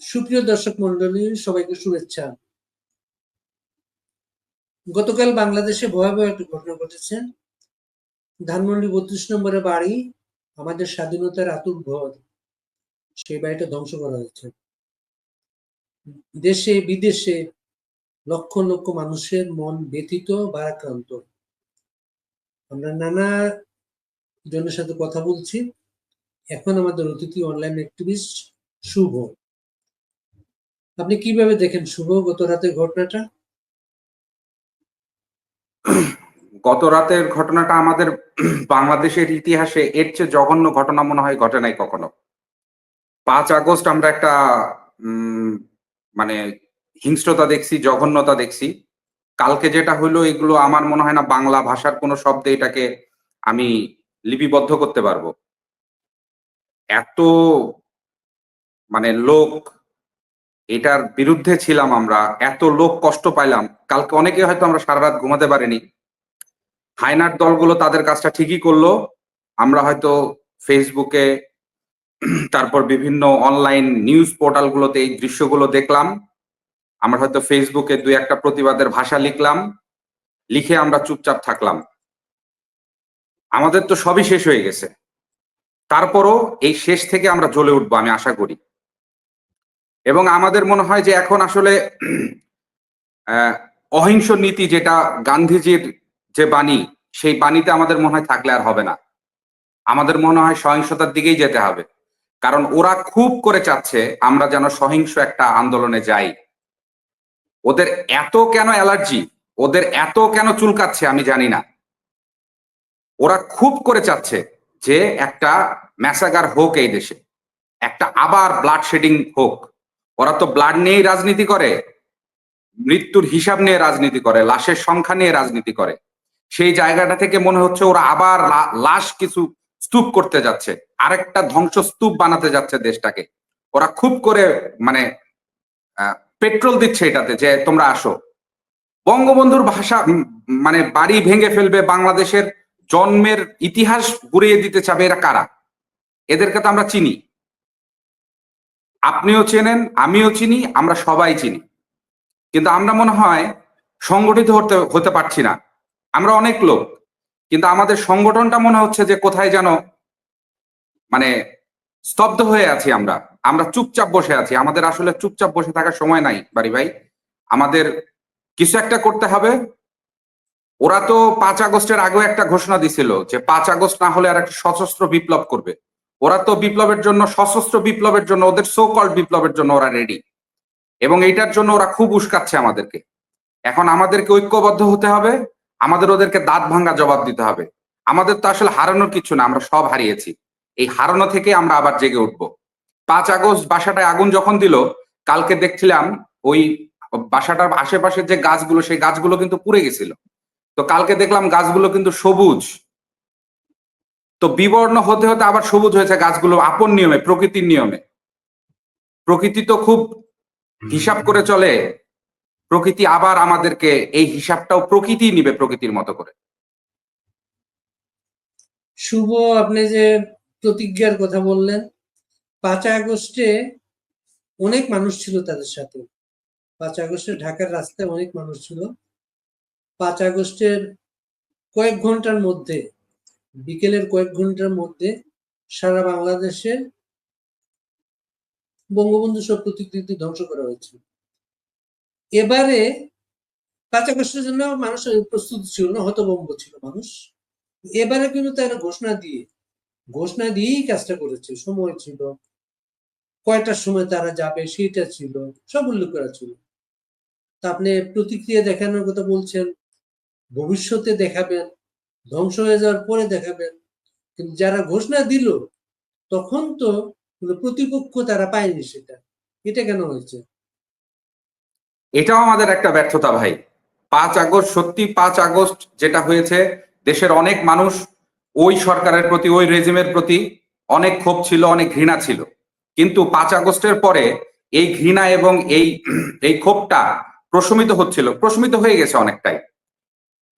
সুপ্রিয় দর্শক মন্ডলী সবাইকে শুভেচ্ছা। গতকাল বাংলাদেশে ভয়াবহ একটি ঘটনা ঘটেছে। ধানমন্ডি বত্রিশ নম্বরের বাড়ি আমাদের স্বাধীনতার আতুর ঘর। সেই বাড়িটা ধ্বংস করা হয়েছে। দেশে, বিদেশে লক্ষ লক্ষ মানুষের মন ব্যথিত, ভারাক্রান্ত। আমরা নানা জনের সাথে কথা বলছি। এখন আমাদের অতিথি অনলাইন অ্যাক্টিভিস্ট শুভ। আপনি কীভাবে দেখেন শুভ গত রাতের ঘটনাটা? গত রাতের ঘটনাটা আমাদের বাংলাদেশের ইতিহাসে এর চেয়ে জঘন্য ঘটনা মনে হয় ঘটে নাই কখনো। পাঁচ আগস্ট আমরা একটা মানে হিংস্রতা দেখছি, জঘন্যতা দেখছি। কালকে যেটা হলো এগুলো আমার মনে হয় না বাংলা ভাষার কোনো শব্দে এটাকে আমি লিপিবদ্ধ করতে পারব। এত মানে লোক এটার বিরুদ্ধে ছিলাম আমরা, এত লোক কষ্ট পাইলাম। কালকে অনেকে হয়তো আমরা সারা রাত ঘুমাতে পারিনি। হাইনার দলগুলো তাদের কাজটা ঠিকই করল। আমরা হয়তো ফেসবুকে তারপর বিভিন্ন অনলাইন নিউজ পোর্টালগুলোতে এই দৃশ্যগুলো দেখলাম। আমরা হয়তো ফেসবুকে দুই একটা প্রতিবাদের ভাষা লিখলাম। লিখে আমরা চুপচাপ থাকলাম। আমাদের তো সবই শেষ হয়ে গেছে। তারপরও এই শেষ থেকে আমরা জ্বলে উঠবো আমি আশা করি। এবং আমাদের মনে হয় যে এখন আসলে অহিংস নীতি যেটা গান্ধীজির যে বাণী, সেই বাণীতে আমাদের মনে হয় থাকলে আর হবে না। আমাদের মনে হয় সহিংসতার দিকেই যেতে হবে। কারণ ওরা খুব করে চাচ্ছে আমরা যেন সহিংস একটা আন্দোলনে যাই। ওদের এত কেন অ্যালার্জি? ওদের এত কেন চুলকাচ্ছে আমি জানি না। ওরা খুব করে চাচ্ছে যে একটা ম্যাসাগার হোক এই দেশে, একটা আবার ব্লাড শেডিং হোক। ওরা তো ব্লাড নিয়েই রাজনীতি করে, মৃত্যুর হিসাব নিয়ে রাজনীতি করে, লাশের সংখ্যা নিয়ে রাজনীতি করে। সেই জায়গাটা থেকে মনে হচ্ছে ওরা আবার লাশ কিছু স্তূপ করতে যাচ্ছে, আরেকটা ধ্বংস স্তূপ বানাতে যাচ্ছে দেশটাকে। ওরা খুব করে মানে পেট্রোল দিচ্ছে এটাতে যে তোমরা আসো। বঙ্গবন্ধুর ভাষা মানে বাড়ি ভেঙে ফেলবে বাংলাদেশের জন্মের ইতিহাস ঘুরিয়ে দিতে চাবে এরা কারা? এদেরকে তো আমরা চিনি। আপনিও চেনেন, আমিও চিনি, আমরা সবাই চিনি। কিন্তু আমরা মনে হয় সংগঠিত হতে হতে পারছি না। আমরা অনেক লোক, কিন্তু আমাদের সংগঠনটা মনে হচ্ছে যে কোথায় যেন মানে স্তব্ধ হয়ে আছি আমরা। আমরা চুপচাপ বসে আছি। আমাদের আসলে চুপচাপ বসে থাকার সময় নাই, বাড়ি ভাই। আমাদের কিছু একটা করতে হবে। ওরা তো পাঁচ আগস্টের আগেও একটা ঘোষণা দিছিল যে পাঁচ আগস্ট না হলে আর একটা সশস্ত্র বিপ্লব করবে। ওরা তো বিপ্লবের জন্য, সশস্ত্র বিপ্লবের জন্য, ওদের সো কল্ড বিপ্লবের জন্য ওরা রেডি এবং এইটার জন্য ওরা খুব উস্কাচ্ছে আমাদেরকে। এখন আমাদেরকে ঐক্যবদ্ধ হতে হবে, আমাদের ওদেরকে দাঁত ভাঙ্গা জবাব দিতে হবে। আমাদের তো আসলে হারানোর কিছু না, আমরা সব হারিয়েছি। এই হারানো থেকে আমরা আবার জেগে উঠবো। পাঁচ আগস্ট বাসাটায় আগুন যখন দিল, কালকে দেখছিলাম ওই বাসাটার আশেপাশের যে গাছগুলো, সেই গাছগুলো কিন্তু পুড়ে গেছিল। তো কালকে দেখলাম গাছগুলো কিন্তু সবুজ। তো বিবর্ণ হতে হতে আবার সবুজ হয়েছে গাছগুলো আপন নিয়মে, প্রকৃতির নিয়মে। প্রকৃতি তো খুব হিসাব করে চলে, প্রকৃতি আবার আমাদেরকে এই হিসাবটাও প্রকৃতি নিবে প্রকৃতির মতো করে। শুভ আপনি যে প্রতিজ্ঞার কথা বললেন, পাঁচ আগস্টে অনেক মানুষ ছিল তাদের সাথে। পাঁচ আগস্টে ঢাকার রাস্তায় অনেক মানুষ ছিল। পাঁচ আগস্টের কয়েক ঘণ্টার মধ্যে বিকেলের কয়েক ঘণ্টার মধ্যে সারা বাংলাদেশে বঙ্গবন্ধু সব প্রতিকৃতি ধ্বংস করা হয়েছে। এবারে আগস্টের জন্য মানুষ প্রস্তুত ছিল না, হতভম্ব ছিল মানুষ। এবারে কিন্তু তারা ঘোষণা দিয়ে, ঘোষণা দিয়েই কাজটা করেছে। সময় ছিল, কয়টার সময় তারা যাবে সেইটা ছিল, সব উল্লেখ করা ছিল। তা আপনি প্রতিক্রিয়া দেখানোর কথা বলছেন, ভবিষ্যতে দেখাবেন ধ্বংস হয়ে যাওয়ার পরে দেখাবেন। কিন্তু যারা ঘোষণা দিল, তখন তো প্রতিপক্ষ তারা পায়নি সেটা। এটা কেন হয়েছে? এটাও আমাদের একটা ব্যর্থতা ভাই। পাঁচ আগস্ট, সত্যি পাঁচ আগস্ট যেটা হয়েছে, দেশের অনেক মানুষ ওই সরকারের প্রতি, ওই রেজিমের প্রতি অনেক ক্ষোভ ছিল, অনেক ঘৃণা ছিল। কিন্তু পাঁচ আগস্টের পরে এই ঘৃণা এবং এই এই ক্ষোভটা প্রশমিত হচ্ছিল। প্রশমিত হয়ে গেছে অনেকটাই।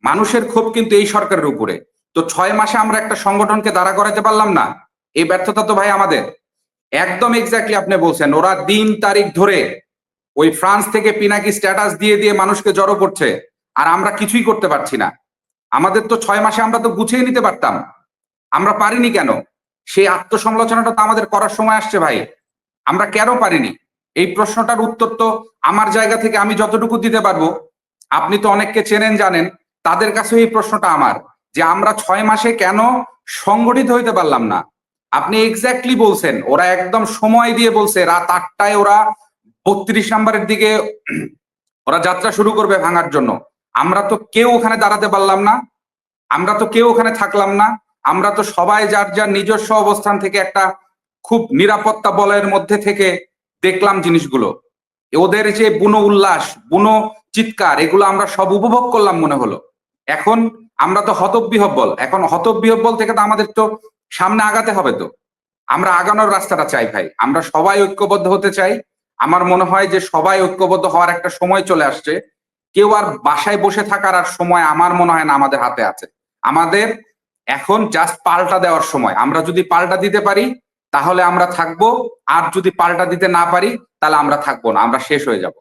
মানুষের ক্ষোভ কিন্তু এই সরকারের উপরে। তো ছয় মাসে আমরা একটা সংগঠনকে দাঁড়া করাতে পারলাম না, এই ব্যর্থতা তো ভাই আমাদের। একদম এক্স্যাক্টলি আপনি বলছেন, ওরা দিন তারিখ ধরে ওই ফ্রান্স থেকে পিনাকি স্ট্যাটাস দিয়ে দিয়ে মানুষকে জড়ো করছে, আর আমরা কিছুই করতে পারছি না। আমাদের তো ছয় মাসে আমরা তো গুছিয়ে নিতে পারতাম। আমরা পারিনি কেন? সেই আত্মসমালোচনাটা তো আমাদের করার সময় আসছে ভাই। আমরা কেন পারিনি? এই প্রশ্নটার উত্তর তো আমার জায়গা থেকে আমি যতটুকু দিতে পারব। আপনি তো অনেককে চেনেন, জানেন। তাদের কাছে এই প্রশ্নটা আমার, যে আমরা ছয় মাসে কেন সংগঠিত হইতে পারলাম না? আপনি এক্স্যাক্টলি বলছেন, ওরা একদম সময় দিয়ে বলছে, রাত আটটায় ওরা বত্রিশ নাম্বারের দিকে ওরা যাত্রা শুরু করবে ভাঙার জন্য। আমরা তো কেউ ওখানে দাঁড়াতে পারলাম না, আমরা তো কেউ ওখানে থাকলাম না, আমরা তো সবাই যার যার নিজস্ব অবস্থান থেকে একটা খুব নিরাপত্তা বলয়ের মধ্যে থেকে দেখলাম জিনিসগুলো। ওদের যে বুনো উল্লাস, বুনো চিৎকার, এগুলো আমরা সব উপভোগ করলাম মনে হলো। এখন আমরা তো হতবিহব্বল এখন হতবিহব্বল থেকে তো আমাদের তো সামনে আগাতে হবে তো। আমরা আগানোর রাস্তাটা চাই ভাই। আমরা সবাই ঐক্যবদ্ধ হতে চাই। আমার মনে হয় যে সবাই ঐক্যবদ্ধ হওয়ার একটা সময় চলে আসছে। কেউ আর বাসায় বসে থাকার আর সময় আমার মনে হয় না আমাদের হাতে আছে। আমাদের এখন জাস্ট পাল্টা দেওয়ার সময়। আমরা যদি পাল্টা দিতে পারি, তাহলে আমরা থাকব। আর যদি পাল্টা দিতে না পারি, তাহলে আমরা থাকব না। আমরা শেষ হয়ে যাব।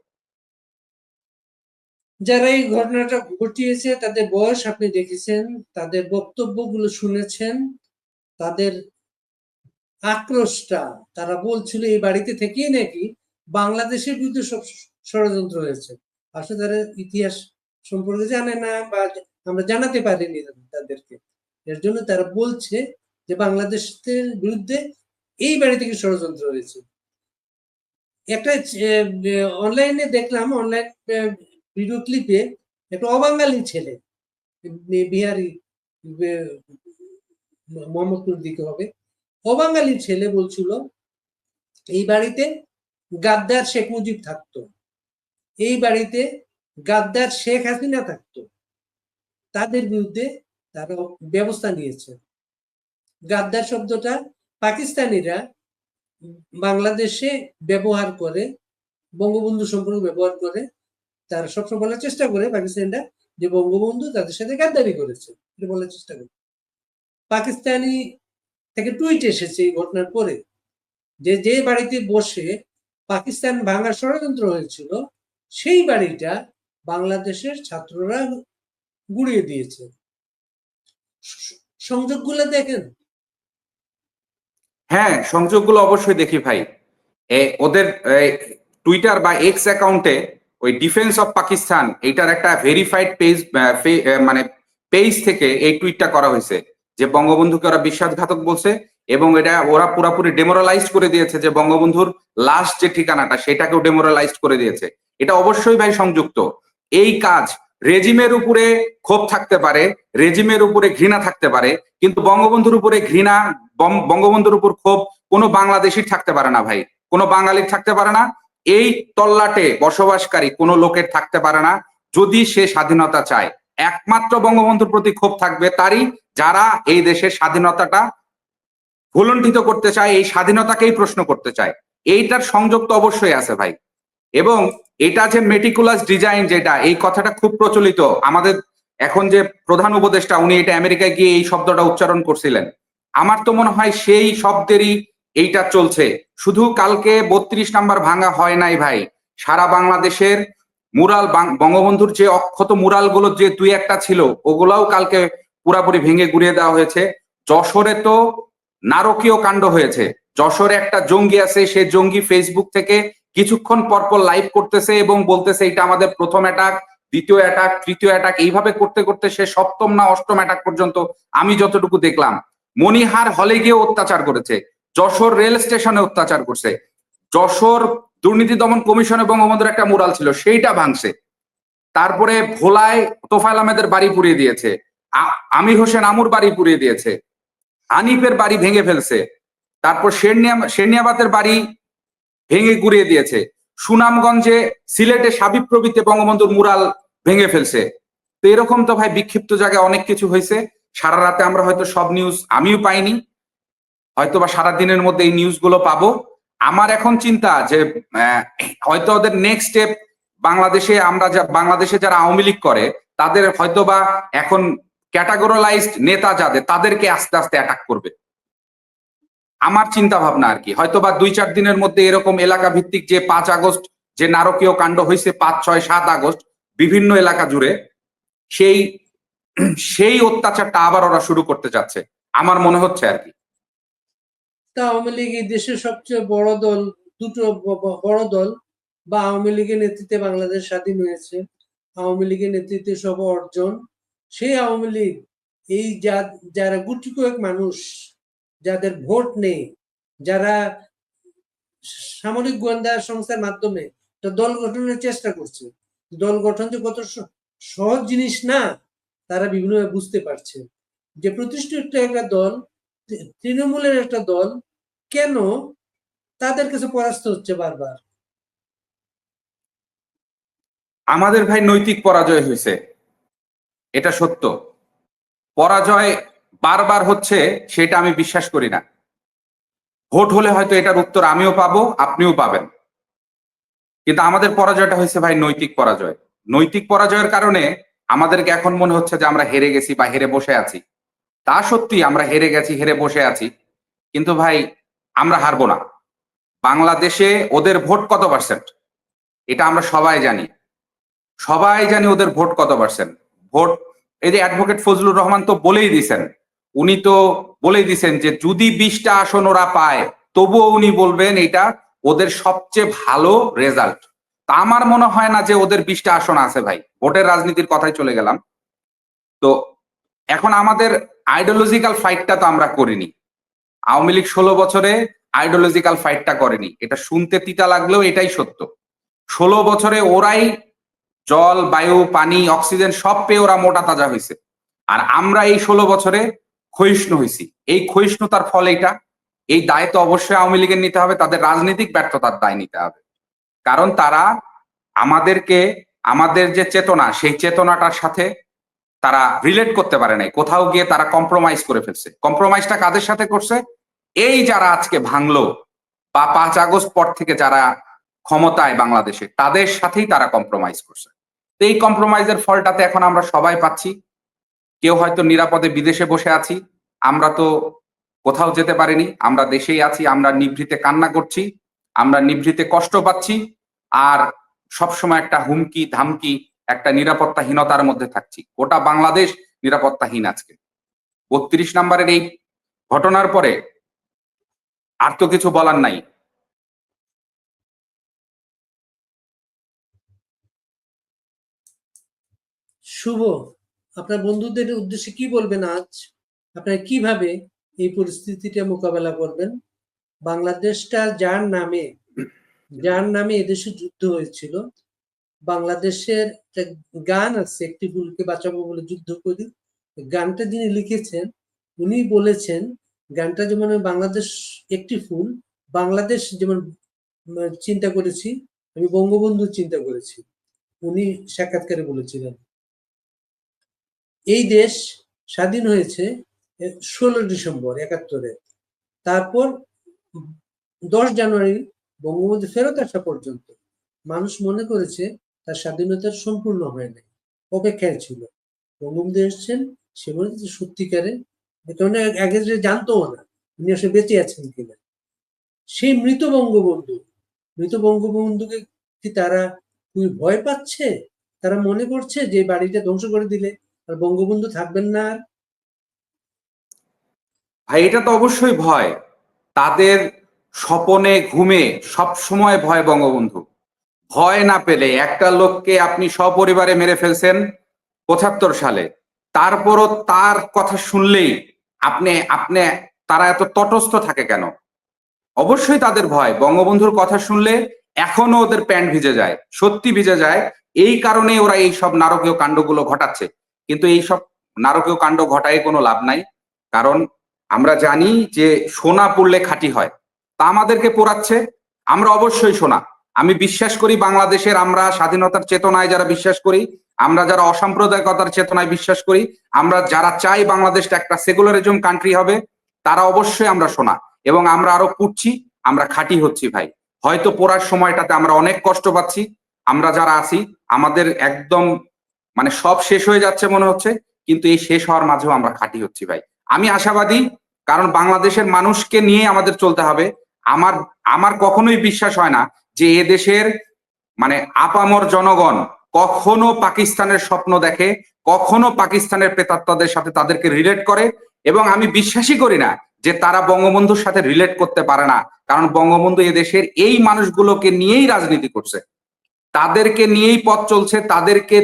যারা এই ঘটনাটা ঘটিয়েছে, তাদের বয়স আপনি দেখেছেন, তাদের বক্তব্যগুলো শুনেছেন, তাদের আক্রোশটা, তারা বলছিল এই বাড়িতে থেকেই নাকি বাংলাদেশের বিরুদ্ধে সব ষড়যন্ত্র হয়েছে। আসলে তারা ইতিহাস সম্পর্কে জানে না বা আমরা জানাতে পারিনি তাদেরকে। এর জন্য তারা বলছে যে বাংলাদেশের বিরুদ্ধে এই বাড়ি থেকে ষড়যন্ত্র হয়েছে। একটা অনলাইনে দেখলাম, অনলাইন ভিডিও ক্লিপে একটা অবাঙালি ছেলে বিহারি মোহাম্মদপুর দিকে হবে, অবাঙালি ছেলে বলছিল, এই বাড়িতে গাদ্দার শেখ মুজিব থাকতো, এই বাড়িতে গাদ্দার শেখ হাসিনা থাকতো, তাদের বিরুদ্ধে তারা ব্যবস্থা নিয়েছে। গাদ্দার শব্দটা পাকিস্তানিরা বাংলাদেশে ব্যবহার করে, বঙ্গবন্ধু সম্পর্কে ব্যবহার করে তারা সবসময় বলার চেষ্টা করে পাকিস্তানিরা যে বঙ্গবন্ধু তাদের সাথে গাদ্দারি করেছে। এটা বলার চেষ্টা করে। পাকিস্তানি থেকে টুইট এসেছে এই ঘটনার পরে যে যে বাড়িতে বসে পাকিস্তান ভাঙার ষড়যন্ত্র হয়েছিল, সেই বাড়িটা বাংলাদেশের ছাত্ররা গুড়িয়ে দিয়েছে। সংযোগগুলো দেখেন। হ্যাঁ সংযোগগুলো অবশ্যই দেখি ভাই। ওদের টুইটার বা এক্স অ্যাকাউন্টে ওই ডিফেন্স অফ পাকিস্তান এইটার একটা ভেরিফাইড পেজ মানে পেজ থেকে এই টুইটটা করা হয়েছে, যে বঙ্গবন্ধুকে ওরা বিশ্বাসঘাতক বলছে এবং এটা ওরা পুরাপুরি ডেমোরালাইজ করে দিয়েছে যে বঙ্গবন্ধুর লাস্ট যে ঠিকানাটা, সেটাকেও ডেমোরালাইজ করে দিয়েছে। এটা অবশ্যই ভাই সংযুক্ত। এই কাজ রেজিমের উপরে ক্ষোভ থাকতে পারে রেজিমের উপরে ঘৃণা থাকতে পারে, কিন্তু বঙ্গবন্ধুর উপরে ঘৃণা বঙ্গবন্ধুর উপর ক্ষোভ কোনো বাংলাদেশির থাকতে পারে না ভাই। কোনো বাঙালির থাকতে পারে না এই তল্লাটে বসবাসকারী কোনো লোকের থাকতে পারে না, যদি সে স্বাধীনতা চায়। একমাত্র বঙ্গবন্ধুর প্রতি ক্ষোভ থাকবে তারই, যারা এই দেশের স্বাধীনতাটা ভুলণ্ঠিত করতে চায়, এই স্বাধীনতাকেই প্রশ্ন করতে চায়। এইটার সংযোগ তো অবশ্যই আছে ভাই। এবং এটা যে মেটিকুলাস ডিজাইন যেটা, এই কথাটা খুব প্রচলিত। আমাদের এখন যে প্রধান উপদেষ্টা, উনি এটা আমেরিকায় গিয়ে এই শব্দটা উচ্চারণ করছিলেন। আমার তো মনে হয় সেই শব্দেরই এইটা চলছে। শুধু কালকে বত্রিশ নাম্বার ভাঙা হয় নাই ভাই। সারা বাংলাদেশের মুরাল বঙ্গবন্ধুর যে অক্ষত মুরালগুলো যে দুই একটা ছিল, ওগুলাও কালকে পুরাপুরি ভেঙে গুড়িয়ে দেওয়া হয়েছে। যশোরে তো নারকীয় কাণ্ড হয়েছে। যশোরে একটা জঙ্গি আছে, সে জঙ্গি ফেসবুক থেকে কিছুক্ষণ পরপর লাইভ করতেছে এবং বলতেছে এটা আমাদের প্রথম অ্যাটাক দ্বিতীয় অ্যাটাক তৃতীয় অ্যাটাক এইভাবে করতে করতে সে সপ্তম না অষ্টম অ্যাটাক পর্যন্ত আমি যতটুকু দেখলাম, মনিহার হলে গিয়ে অত্যাচার করেছে। যশোর রেল স্টেশনে অত্যাচার করছে। যশোর দুর্নীতি দমন কমিশনে বঙ্গবন্ধুর একটা মুরাল ছিল, সেইটা ভাঙছে। তারপরে ভোলায় তোফাইল আহমেদের বাড়ি পুড়িয়ে দিয়েছে আমির হোসেন আমুর বাড়ি পুড়িয়ে দিয়েছে আনিফের বাড়ি ভেঙে ফেলছে, তারপর শেরনিয়া বাড়ি ভেঙে গুড়িয়ে দিয়েছে, সুনামগঞ্জে সিলেটে সাবিক প্রবৃত্তি বঙ্গবন্ধুর মুরাল ভেঙে ফেলছে। তো এরকম তো ভাই বিক্ষিপ্ত জায়গায় অনেক কিছু হয়েছে, সারা রাতে আমরা হয়তো সব নিউজ আমিও পাইনি। হয়তো বা সারা দিনের মধ্যে এই নিউজগুলো পাবো। আমার এখন চিন্তা যে হয়তো ওদের নেক্সট স্টেপ বাংলাদেশে আমরা যা, বাংলাদেশে যারা আওয়ামী লীগ করে, তাদের হয়তো বা এখন ক্যাটাগোরালাইজড নেতা যাদের, তাদেরকে আস্তে আস্তে অ্যাটাক করবে। আমার চিন্তা ভাবনা আর কি। হয়তো বা দুই চার দিনের মধ্যে এরকম এলাকা ভিত্তিক যে পাঁচ আগস্ট, যে নারকীয় কাণ্ড হয়েছে পাঁচ, ছয়, সাত আগস্ট, বিভিন্ন এলাকা জুড়ে, সেই সেই অত্যাচারটা আবার ওরা শুরু করতে যাচ্ছে। আমার মনে হচ্ছে আর কি। তা আওয়ামী লীগ দেশের সবচেয়ে বড় দল, দুটো বড় দল বা আওয়ামী লীগের নেতৃত্বে বাংলাদেশ স্বাধীন হয়েছে, আওয়ামী লীগের নেতৃত্বে সব অর্জন। সেই আওয়ামী লীগ, এই যারা গুটি কয়েক মানুষ, যাদের ভোট নেই, যারা সামরিক গোয়েন্দা সংস্থার মাধ্যমে দল গঠনের চেষ্টা করছে, দল গঠন যে কত সহজ জিনিস না, তারা বিভিন্নভাবে বুঝতে পারছে। যে প্রতিষ্ঠিত একটা দল তৃণমূলের একটা দল কেন তাদের কাছে পরাস্ত হচ্ছে বারবার? আমাদের ভাই নৈতিক পরাজয় হয়েছে। এটা সত্য। পরাজয় বারবার হচ্ছে, সেটা আমি বিশ্বাস করি না। ভোট হলে হয়তো এটার উত্তর আমিও পাবো, আপনিও পাবেন। কিন্তু আমাদের পরাজয়টা হয়েছে ভাই নৈতিক পরাজয়। নৈতিক পরাজয়ের কারণে আমাদেরকে এখন মনে হচ্ছে যে আমরা হেরে গেছি বা হেরে বসে আছি। তা সত্যি আমরা হেরে গেছি, হেরে বসে আছি। কিন্তু ভাই, আমরা হারবো না। বাংলাদেশে ওদের ভোট কত পার্সেন্ট এটা আমরা সবাই জানি। সবাই জানি ওদের ভোট কত পার্সেন্ট ভোট, এই যে অ্যাডভোকেট ফজলুর রহমান তো বলেই দিছেন। উনি তো বলেই দিছেন যে যদি বিশটা আসন ওরা পায়, তবুও উনি বলবেন এটা ওদের সবচেয়ে ভালো রেজাল্ট তা আমার মনে হয় না যে ওদের বিশটা আসন আছে ভাই। ভোটের রাজনীতির কথাই চলে গেলাম। তো এখন আমাদের আইডিওলজিক্যাল ফাইটটা তো আমরা করিনি। আওয়ামী লীগ ষোলো বছরে আইডিওলজিক্যাল ফাইটটা করেনি। এটা শুনতে তিতা লাগলেও এটাই সত্য। ষোলো বছরে ওরাই জল, বায়ু, পানি, অক্সিজেন সব পেয়ে ওরা মোটা তাজা হয়েছে। আর আমরা এই ষোলো বছরে ক্ষয়িষ্ণু হয়েছি। এই ক্ষয়িষ্ণুতার ফল এটা এই দায় তো অবশ্যই আওয়ামী লীগের নিতে হবে, তাদের রাজনৈতিক ব্যর্থতার দায় নিতে হবে। কারণ তারা আমাদেরকে, আমাদের যে চেতনা, সেই চেতনাটার সাথে তারা রিলেট করতে পারে নাই। কোথাও গিয়ে তারা কম্প্রোমাইজ করে ফেলছে। কম্প্রোমাইজটা কাদের সাথে করছে? এই যারা আজকে ভাঙলো বা পাঁচ আগস্ট পর থেকে যারা ক্ষমতায় বাংলাদেশে, তাদের সাথেই তারা কম্প্রোমাইজ করছে। তো এই কম্প্রোমাইজের ফলটাতে এখন আমরা সবাই পাচ্ছি। কেউ হয়তো নিরাপদে বিদেশে বসে আছি। আমরা তো কোথাও যেতে পারিনি। আমরা দেশেই আছি। আমরা নিভৃতে কান্না করছি। আমরা নিভৃতে কষ্ট পাচ্ছি। আর সবসময় একটা হুমকি, ধামকি একটা নিরাপত্তাহীনতার মধ্যে থাকছি। গোটা বাংলাদেশ নিরাপত্তাহীন আজকে। বত্রিশ নাম্বারের এই ঘটনার পরে আর তো কিছু বলার নাই। শুভ, আপনার বন্ধুদের উদ্দেশ্যে কি বলবেন আজ? আপনারা কীভাবে এই পরিস্থিতিটা মোকাবেলা করবেন? বাংলাদেশটা যার নামে যার নামে এদেশে যুদ্ধ হয়েছিল বাংলাদেশের গান আছে, একটি ফুলকে বাঁচাবো বলে যুদ্ধ করি। গানটা যিনি লিখেছেন, উনি বলেছেন, গানটা যেমন বাংলাদেশ একটি ফুল, বাংলাদেশ যেমন চিন্তা করেছি, আমি বঙ্গবন্ধু চিন্তা করেছি। উনি সাক্ষাৎকারে বলেছিলেন, এই দেশ স্বাধীন হয়েছে ষোলো ডিসেম্বর, একাত্তরে। তারপর দশ জানুয়ারি বঙ্গবন্ধু ফেরত আসা পর্যন্ত। মানুষ মনে করেছে তার স্বাধীনতা সম্পূর্ণ হয় নাই, অপেক্ষায় ছিল। বঙ্গবন্ধু এসছেন, সে বলেছে সত্যিকারে কারণ আগে যে জানতো না, উনি আসলে বেঁচে আছেন কিনা। সেই মৃত বঙ্গবন্ধু, মৃত বঙ্গবন্ধুকে কি তারা খুবই ভয় পাচ্ছে? তারা মনে করছে যে বাড়িটা ধ্বংস করে দিলে আর বঙ্গবন্ধু থাকবেন না আর? ভাই, এটা তো অবশ্যই ভয়। তাদের স্বপনে ঘুমে সব সময় ভয় বঙ্গবন্ধু। ভয় না পেলে একটা লোককে আপনি সপরিবারে মেরে ফেলছেন পঁচাত্তর সালে। তারপরও তার কথা শুনলেই আপনি আপনি, তারা এত তটস্থ থাকে কেন? অবশ্যই তাদের ভয়। বঙ্গবন্ধুর কথা শুনলে এখনও ওদের প্যান্ট ভিজে যায়, সত্যি ভিজে যায়। এই কারণে ওরা এই সব নারকীয় কাণ্ডগুলো ঘটাচ্ছে। কিন্তু এই সব নারকীয় কাণ্ড ঘটায় কোনো লাভ নাই। কারণ আমরা জানি যে সোনা পড়লে খাঁটি হয়। তা আমাদেরকে পোড়াচ্ছে। আমরা অবশ্যই সোনা। আমি বিশ্বাস করি বাংলাদেশের আমরা স্বাধীনতার চেতনায় যারা বিশ্বাস করি, আমরা যারা অসাম্প্রদায়িকতার চেতনায় বিশ্বাস করি, আমরা যারা চাই বাংলাদেশটা একটা সেকুলারিজম কান্ট্রি হবে, তারা অবশ্যই আমরা শোনা এবং আমরা আরও পুড়ছি আমরা খাঁটি হচ্ছি ভাই। হয়তো পড়ার সময়টাতে আমরা অনেক কষ্ট পাচ্ছি, আমরা যারা আছি, আমাদের একদম মানে সব শেষ হয়ে যাচ্ছে মনে হচ্ছে, কিন্তু এই শেষ হওয়ার মাঝেও আমরা খাঁটি হচ্ছি ভাই। আমি আশাবাদী, কারণ বাংলাদেশের মানুষকে নিয়ে আমাদের চলতে হবে। আমার আমার কখনোই বিশ্বাস হয় না যে এ দেশের মানে আপামর জনগণ কখনো পাকিস্তানের স্বপ্ন দেখে, কখনো পাকিস্তানের প্রেতাত্মাদের সাথে তাদেরকে রিলেট করে এবং আমি বিশ্বাসই করি না যে তারা বঙ্গবন্ধুর সাথে রিলেট করতে পারে না। কারণ বঙ্গবন্ধু এদেশের এই মানুষগুলোকে নিয়েই রাজনীতি করছে। তাদেরকে নিয়েই পথ চলছে, তাদেরকে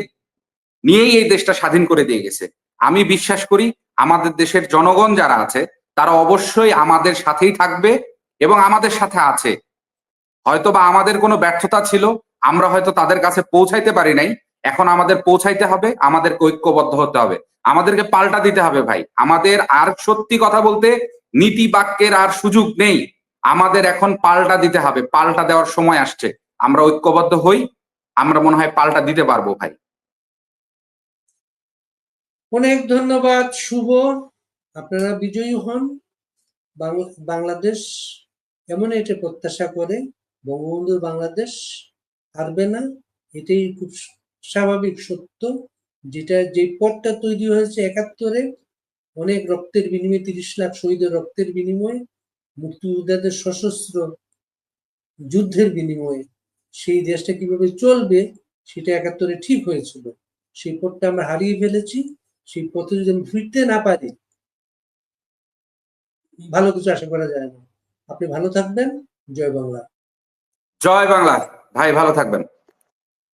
নিয়েই এই দেশটা স্বাধীন করে দিয়ে গেছে। আমি বিশ্বাস করি আমাদের দেশের জনগণ যারা আছে, তারা অবশ্যই আমাদের সাথেই থাকবে এবং আমাদের সাথে আছে। হয়তোবা আমাদের কোনো ব্যর্থতা ছিল, আমরা হয়তো তাদের কাছে পৌঁছাইতে পারি নাই। এখন আমাদের পৌঁছাইতে হবে, আমাদেরকে ঐক্যবদ্ধ হতে হবে। আমাদেরকে পাল্টা দিতে হবে ভাই। আমাদের আর সত্যি কথা বলতে নীতি বাক্যের আর সুযোগ নেই। আমাদের এখন পাল্টা দিতে হবে, পাল্টা দেওয়ার সময় আসছে। আমরা ঐক্যবদ্ধ হই, আমরা মনে হয় পাল্টা দিতে পারব ভাই। অনেক ধন্যবাদ, শুভ। আপনারা বিজয়ী হন। বাংলাদেশ এমন এটা প্রত্যাশা করে। বঙ্গবন্ধুর বাংলাদেশ হারবে না, এটাই খুব স্বাভাবিক সত্য। যেটা, যে পথটা তৈরি হয়েছে একাত্তরে, অনেক রক্তের বিনিময়ে, তিরিশ লাখ শহীদের রক্তের বিনিময়ে, মুক্তিযোদ্ধাদের সশস্ত্র যুদ্ধের বিনিময়ে সেই দেশটা কীভাবে চলবে, সেটা একাত্তরে ঠিক হয়েছিল। সেই পথটা আমরা হারিয়ে ফেলেছি, সেই পথে যদি আমি ফিরতে না পারি, ভালো কিছু আশা করা যায় না। আপনি ভালো থাকবেন, জয় বাংলা। জয় বাংলা। ভাই ভালো থাকবেন।